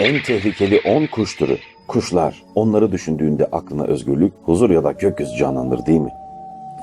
En tehlikeli 10 kuş türü. Kuşlar, onları düşündüğünde aklına özgürlük, huzur ya da gökyüzü canlanır değil mi?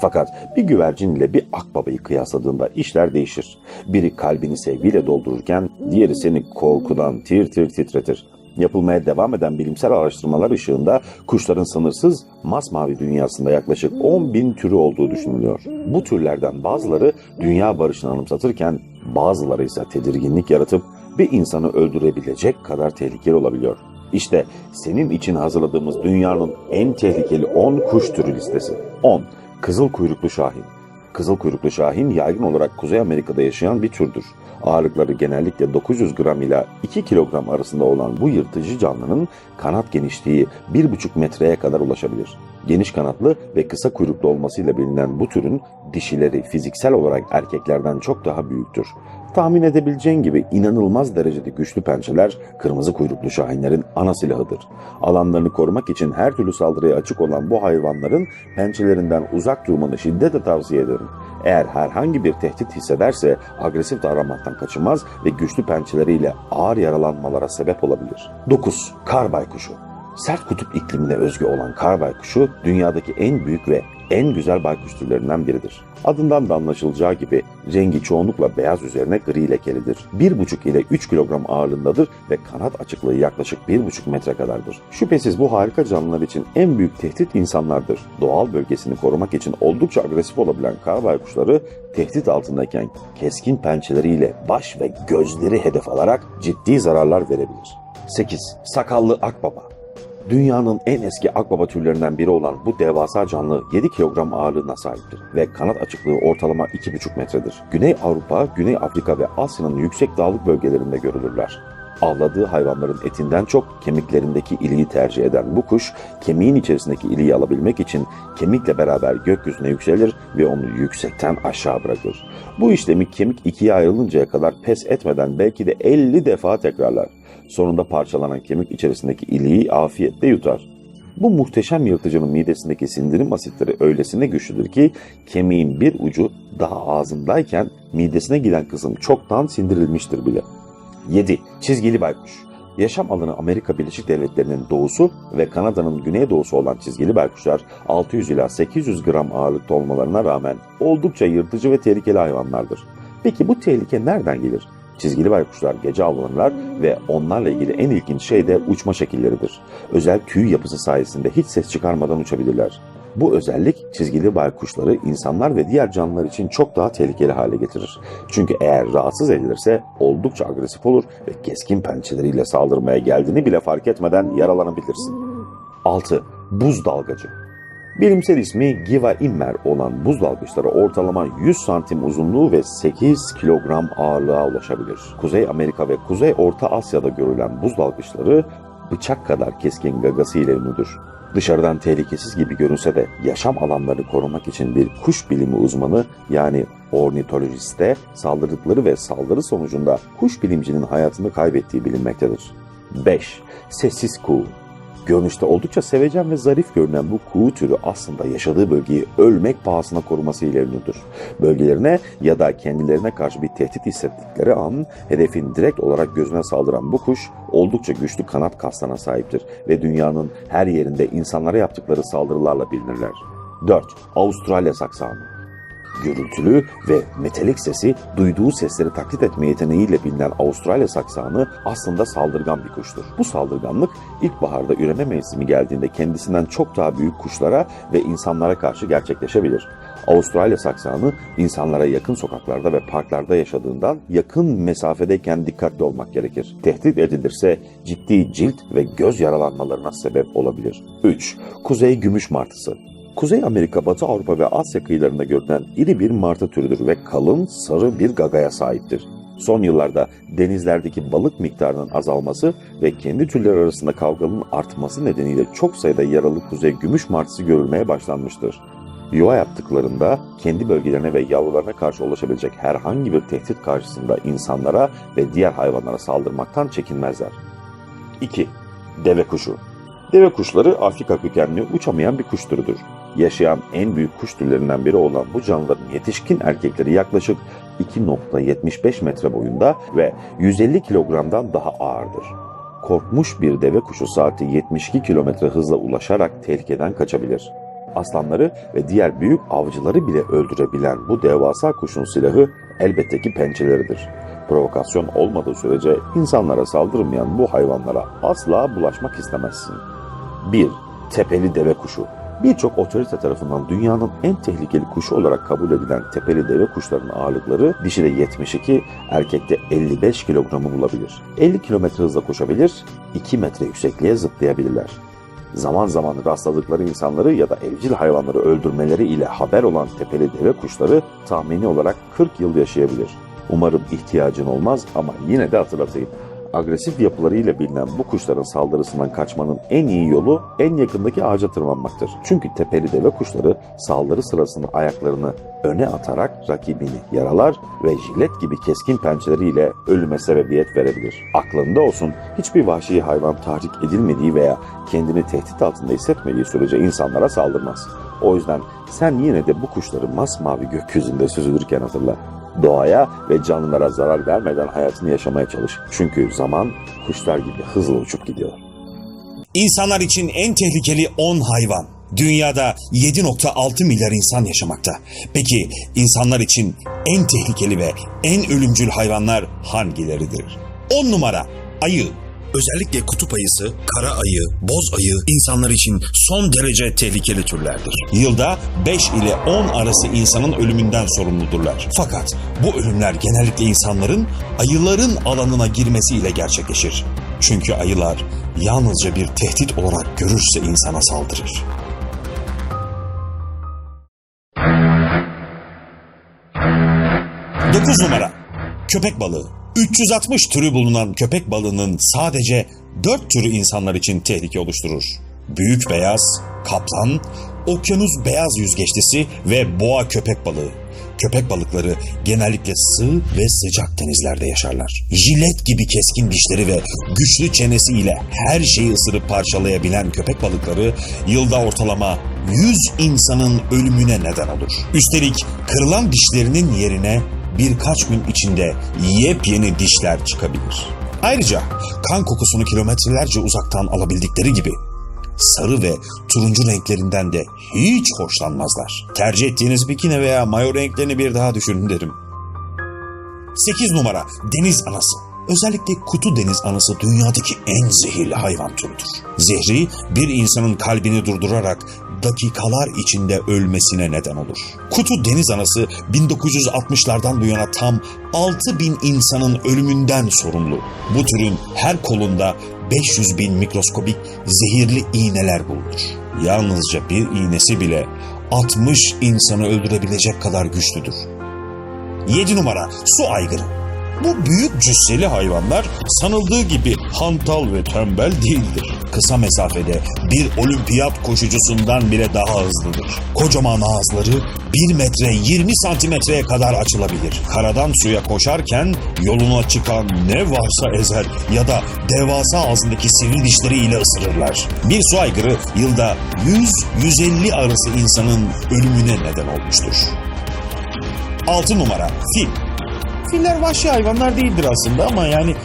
Fakat bir güvercin ile bir akbabayı kıyasladığında işler değişir. Biri kalbini sevgiyle doldururken diğeri seni korkudan tir tir titretir. Yapılmaya devam eden bilimsel araştırmalar ışığında kuşların sınırsız masmavi dünyasında yaklaşık 10 bin türü olduğu düşünülüyor. Bu türlerden bazıları dünya barışını anımsatırken bazıları ise tedirginlik yaratıp bir insanı öldürebilecek kadar tehlikeli olabiliyor. İşte senin için hazırladığımız dünyanın en tehlikeli 10 kuş türü listesi. 10. Kızıl kuyruklu şahin. Kızıl kuyruklu şahin yaygın olarak Kuzey Amerika'da yaşayan bir türdür. Ağırlıkları genellikle 900 gram ila 2 kilogram arasında olan bu yırtıcı canlının kanat genişliği 1,5 metreye kadar ulaşabilir. Geniş kanatlı ve kısa kuyruklu olmasıyla bilinen bu türün dişileri fiziksel olarak erkeklerden çok daha büyüktür. Tahmin edebileceğin gibi inanılmaz derecede güçlü pençeler kırmızı kuyruklu şahinlerin ana silahıdır. Alanlarını korumak için her türlü saldırıya açık olan bu hayvanların pençelerinden uzak durmanı şiddetle tavsiye ederim. Eğer herhangi bir tehdit hissederse agresif davranmaktan kaçınmaz ve güçlü pençeleriyle ağır yaralanmalara sebep olabilir. 9. Kar baykuşu Sert kutup iklimine özgü olan kar baykuşu dünyadaki en büyük ve en güzel baykuş türlerinden biridir. Adından da anlaşılacağı gibi rengi çoğunlukla beyaz üzerine gri lekelidir. 1,5 ile 3 kilogram ağırlığındadır ve kanat açıklığı yaklaşık 1,5 metre kadardır. Şüphesiz bu harika canlılar için en büyük tehdit insanlardır. Doğal bölgesini korumak için oldukça agresif olabilen kar baykuşları tehdit altındayken keskin pençeleriyle baş ve gözleri hedef alarak ciddi zararlar verebilir. 8. Sakallı akbaba Dünyanın en eski akbaba türlerinden biri olan bu devasa canlı 7 kilogram ağırlığına sahiptir ve kanat açıklığı ortalama 2,5 metredir. Güney Avrupa, Güney Afrika ve Asya'nın yüksek dağlık bölgelerinde görülürler. Avladığı hayvanların etinden çok kemiklerindeki iliği tercih eden bu kuş, kemiğin içerisindeki iliği alabilmek için kemikle beraber gökyüzüne yükselir ve onu yüksekten aşağı bırakır. Bu işlemi kemik ikiye ayrılıncaya kadar pes etmeden belki de 50 defa tekrarlar. Sonunda parçalanan kemik içerisindeki iliği afiyetle yutar. Bu muhteşem yırtıcının midesindeki sindirim asitleri öylesine güçlüdür ki kemiğin bir ucu daha ağzındayken midesine giden kısım çoktan sindirilmiştir bile. 7. Çizgili baykuş Yaşam alanı Amerika Birleşik Devletleri'nin doğusu ve Kanada'nın güneydoğusu olan çizgili baykuşlar 600 ila 800 gram ağırlıkta olmalarına rağmen oldukça yırtıcı ve tehlikeli hayvanlardır. Peki bu tehlike nereden gelir? Çizgili baykuşlar gece avlanırlar ve onlarla ilgili en ilginç şey de uçma şekilleridir. Özel tüy yapısı sayesinde hiç ses çıkarmadan uçabilirler. Bu özellik çizgili baykuşları insanlar ve diğer canlılar için çok daha tehlikeli hale getirir. Çünkü eğer rahatsız edilirse oldukça agresif olur ve keskin pençeleriyle saldırmaya geldiğini bile fark etmeden yaralanabilirsin. 6. Buz dalgacı Bilimsel ismi Giva immer olan buz dalgıçları ortalama 100 santim uzunluğu ve 8 kilogram ağırlığa ulaşabilir. Kuzey Amerika ve Kuzey Orta Asya'da görülen buz dalgıçları bıçak kadar keskin gagası ile ünlüdür. Dışarıdan tehlikesiz gibi görünse de yaşam alanlarını korumak için bir kuş bilimi uzmanı yani ornitolojiste saldırdıkları ve saldırı sonucunda kuş bilimcinin hayatını kaybettiği bilinmektedir. 5. Sessiz kuğu Görünüşte oldukça sevecen ve zarif görünen bu kuğu türü aslında yaşadığı bölgeyi ölmek pahasına koruması ile. Bölgelerine ya da kendilerine karşı bir tehdit hissettikleri an hedefin direkt olarak gözüne saldıran bu kuş oldukça güçlü kanat kaslarına sahiptir ve dünyanın her yerinde insanlara yaptıkları saldırılarla bilinirler. 4. Avustralya saksanı Gürültülü ve metalik sesi duyduğu sesleri taklit etme yeteneğiyle bilinen Avustralya saksanı aslında saldırgan bir kuştur. Bu saldırganlık ilkbaharda üreme mevsimi geldiğinde kendisinden çok daha büyük kuşlara ve insanlara karşı gerçekleşebilir. Avustralya saksanı insanlara yakın sokaklarda ve parklarda yaşadığından yakın mesafedeyken dikkatli olmak gerekir. Tehdit edilirse ciddi cilt ve göz yaralanmalarına sebep olabilir. 3. Kuzey gümüş martısı Kuzey Amerika, Batı Avrupa ve Asya kıyılarında görülen iri bir martı türüdür ve kalın, sarı bir gagaya sahiptir. Son yıllarda denizlerdeki balık miktarının azalması ve kendi türler arasında kavganın artması nedeniyle çok sayıda yaralı kuzey gümüş martısı görülmeye başlanmıştır. Yuva yaptıklarında kendi bölgelerine ve yavrularına karşı ulaşabilecek herhangi bir tehdit karşısında insanlara ve diğer hayvanlara saldırmaktan çekinmezler. 2. Deve kuşu Deve kuşları Afrika kökenli uçamayan bir kuş türüdür. Yaşayan en büyük kuş türlerinden biri olan bu canlıların yetişkin erkekleri yaklaşık 2.75 metre boyunda ve 150 kilogramdan daha ağırdır. Korkmuş bir deve kuşu saati 72 kilometre hızla ulaşarak tehlikeden kaçabilir. Aslanları ve diğer büyük avcıları bile öldürebilen bu devasa kuşun silahı elbette ki pençeleridir. Provokasyon olmadığı sürece insanlara saldırmayan bu hayvanlara asla bulaşmak istemezsin. 1. Tepeli deve kuşu. Birçok otorite tarafından dünyanın en tehlikeli kuşu olarak kabul edilen tepeli deve kuşlarının ağırlıkları dişide 72, erkekte 55 kilogramı bulabilir. 50 kilometre hızla koşabilir, 2 metre yüksekliğe zıplayabilirler. Zaman zaman rastladıkları insanları ya da evcil hayvanları öldürmeleri ile haber olan tepeli deve kuşları tahmini olarak 40 yıl yaşayabilir. Umarım ihtiyacın olmaz ama yine de hatırlatayım. Agresif yapılarıyla bilinen bu kuşların saldırısından kaçmanın en iyi yolu en yakındaki ağaca tırmanmaktır. Çünkü tepeli deve kuşları saldırı sırasında ayaklarını öne atarak rakibini yaralar ve jilet gibi keskin pençeleriyle ölüme sebebiyet verebilir. Aklında olsun hiçbir vahşi hayvan tahrik edilmediği veya kendini tehdit altında hissetmediği sürece insanlara saldırmaz. O yüzden sen yine de bu kuşları masmavi gökyüzünde süzülürken hatırla. Doğaya ve canlılara zarar vermeden hayatını yaşamaya çalış. Çünkü zaman kuşlar gibi hızlı uçup gidiyor. İnsanlar için en tehlikeli 10 hayvan. Dünyada 7.6 milyar insan yaşamakta. Peki insanlar için en tehlikeli ve en ölümcül hayvanlar hangileridir? 10 numara ayı. Özellikle kutup ayısı, kara ayı, boz ayı insanlar için son derece tehlikeli türlerdir. Yılda 5 ile 10 arası insanın ölümünden sorumludurlar. Fakat bu ölümler genellikle insanların ayıların alanına girmesiyle gerçekleşir. Çünkü ayılar yalnızca bir tehdit olarak görürse insana saldırır. Dokuz numara köpek balığı. 360 türü bulunan köpek balığının sadece 4 türü insanlar için tehlike oluşturur. Büyük beyaz, kaplan, okyanus beyaz yüzgeçlisi ve boğa köpek balığı. Köpek balıkları genellikle sığ ve sıcak denizlerde yaşarlar. Jilet gibi keskin dişleri ve güçlü çenesiyle her şeyi ısırıp parçalayabilen köpek balıkları yılda ortalama 100 insanın ölümüne neden olur. Üstelik kırılan dişlerinin yerine birkaç gün içinde yepyeni dişler çıkabilir. Ayrıca kan kokusunu kilometrelerce uzaktan alabildikleri gibi sarı ve turuncu renklerinden de hiç hoşlanmazlar. Tercih ettiğiniz bikini veya mayo renklerini bir daha düşünün derim. 8 numara deniz anası. Özellikle kutu deniz anası dünyadaki en zehirli hayvan türüdür. Zehri bir insanın kalbini durdurarak dakikalar içinde ölmesine neden olur. Kutu deniz anası 1960'lardan bu yana tam 6000 insanın ölümünden sorumlu. Bu türün her kolunda 500 bin mikroskobik zehirli iğneler bulunur. Yalnızca bir iğnesi bile 60 insanı öldürebilecek kadar güçlüdür. 7 numara su aygırı. Bu büyük cüsseli hayvanlar sanıldığı gibi hantal ve tembel değildir. Kısa mesafede bir olimpiyat koşucusundan bile daha hızlıdır. Kocaman ağızları 1 metre 20 santimetreye kadar açılabilir. Karadan suya koşarken yoluna çıkan ne varsa ezer ya da devasa ağzındaki sivri dişleriyle ısırırlar. Bir su aygırı yılda 100-150 arası insanın ölümüne neden olmuştur. 6 numara fil. Filler vahşi hayvanlar değildir aslında ama yani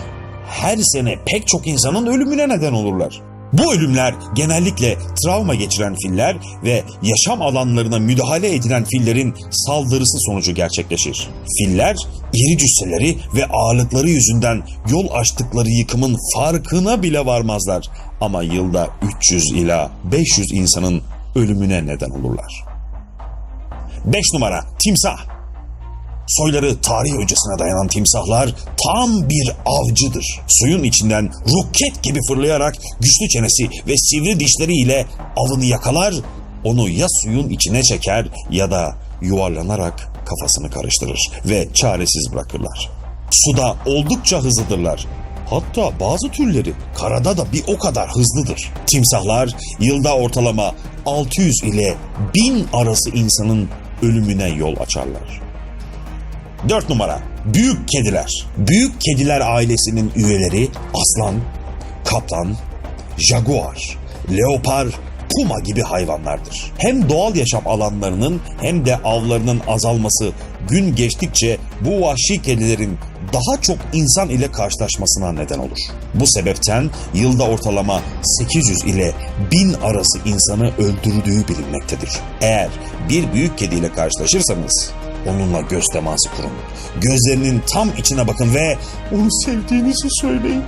her sene pek çok insanın ölümüne neden olurlar. Bu ölümler genellikle travma geçiren filler ve yaşam alanlarına müdahale edilen fillerin saldırısı sonucu gerçekleşir. Filler iri cüsseleri ve ağırlıkları yüzünden yol açtıkları yıkımın farkına bile varmazlar ama yılda 300 ila 500 insanın ölümüne neden olurlar. 5 numara timsah. Soyları tarih öncesine dayanan timsahlar tam bir avcıdır. Suyun içinden roket gibi fırlayarak güçlü çenesi ve sivri dişleriyle avını yakalar, onu ya suyun içine çeker ya da yuvarlanarak kafasını karıştırır ve çaresiz bırakırlar. Suda oldukça hızlıdırlar. Hatta bazı türleri karada da bir o kadar hızlıdır. Timsahlar yılda ortalama 600 ile 1000 arası insanın ölümüne yol açarlar. 4 numara Büyük kediler. Büyük kediler ailesinin üyeleri aslan, kaplan, jaguar, leopar, puma gibi hayvanlardır. Hem doğal yaşam alanlarının hem de avlarının azalması gün geçtikçe bu vahşi kedilerin daha çok insan ile karşılaşmasına neden olur. Bu sebepten yılda ortalama 800 ile 1000 arası insanı öldürdüğü bilinmektedir. Eğer bir büyük kediyle karşılaşırsanız onunla göz teması kurun. Gözlerinin tam içine bakın ve onu sevdiğinizi söyleyin.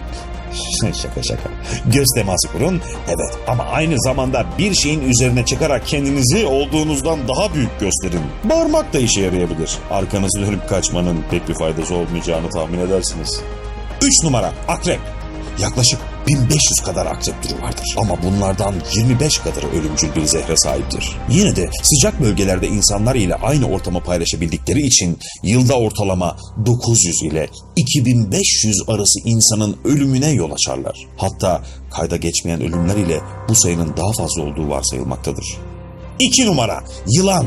şaka şaka. Göz teması kurun. Evet ama aynı zamanda bir şeyin üzerine çıkarak kendinizi olduğunuzdan daha büyük gösterin. Bağırmak da işe yarayabilir. Arkanızı dönüp kaçmanın pek bir faydası olmayacağını tahmin edersiniz. 3 numara akrep. Yaklaşık 1500 kadar akrep türü vardır. Ama bunlardan 25 kadarı ölümcül bir zehre sahiptir. Yine de sıcak bölgelerde insanlar ile aynı ortamı paylaşabildikleri için yılda ortalama 900 ile 2500 arası insanın ölümüne yol açarlar. Hatta kayda geçmeyen ölümler ile bu sayının daha fazla olduğu varsayılmaktadır. 2 numara yılan.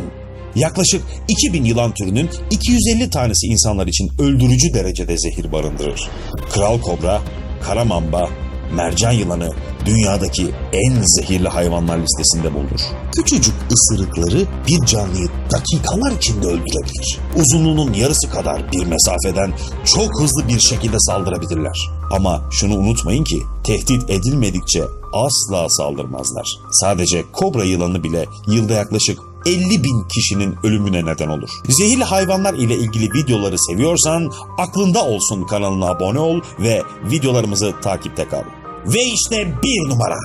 Yaklaşık 2000 yılan türünün 250 tanesi insanlar için öldürücü derecede zehir barındırır. Kral kobra, kara mamba, mercan yılanı dünyadaki en zehirli hayvanlar listesinde bulunur. Küçücük ısırıkları bir canlıyı dakikalar içinde öldürebilir. Uzunluğunun yarısı kadar bir mesafeden çok hızlı bir şekilde saldırabilirler. Ama şunu unutmayın ki tehdit edilmedikçe asla saldırmazlar. Sadece kobra yılanı bile yılda yaklaşık 50 bin kişinin ölümüne neden olur. Zehirli hayvanlar ile ilgili videoları seviyorsan aklında olsun kanalına abone ol ve videolarımızı takipte kal. Ve işte bir numara.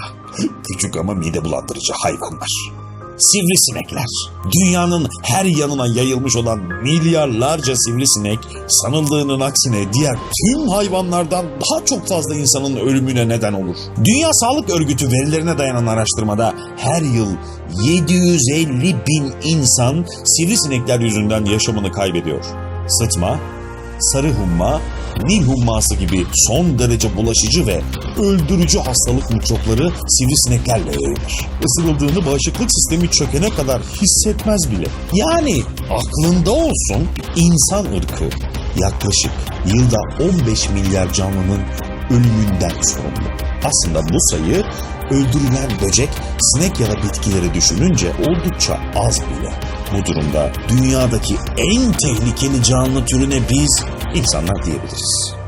Küçük ama mide bulandırıcı hayvanlar. Sivrisinekler. Dünyanın her yanına yayılmış olan milyarlarca sivrisinek sanıldığının aksine diğer tüm hayvanlardan daha çok fazla insanın ölümüne neden olur. Dünya Sağlık Örgütü verilerine dayanan araştırmada her yıl 750 bin insan sivrisinekler yüzünden yaşamını kaybediyor. Sıtma, sarı humma, Nil humması gibi son derece bulaşıcı ve öldürücü hastalık mikropları sivrisineklerle yayılır. Isırıldığını bağışıklık sistemi çökene kadar hissetmez bile. Yani aklında olsun insan ırkı yaklaşık yılda 15 milyar canlının ölümünden sorumlu. Aslında bu sayı öldürülen böcek, sinek ya da bitkileri düşününce oldukça az bile. Bu durumda dünyadaki en tehlikeli canlı türüne biz insanlar diyebiliriz.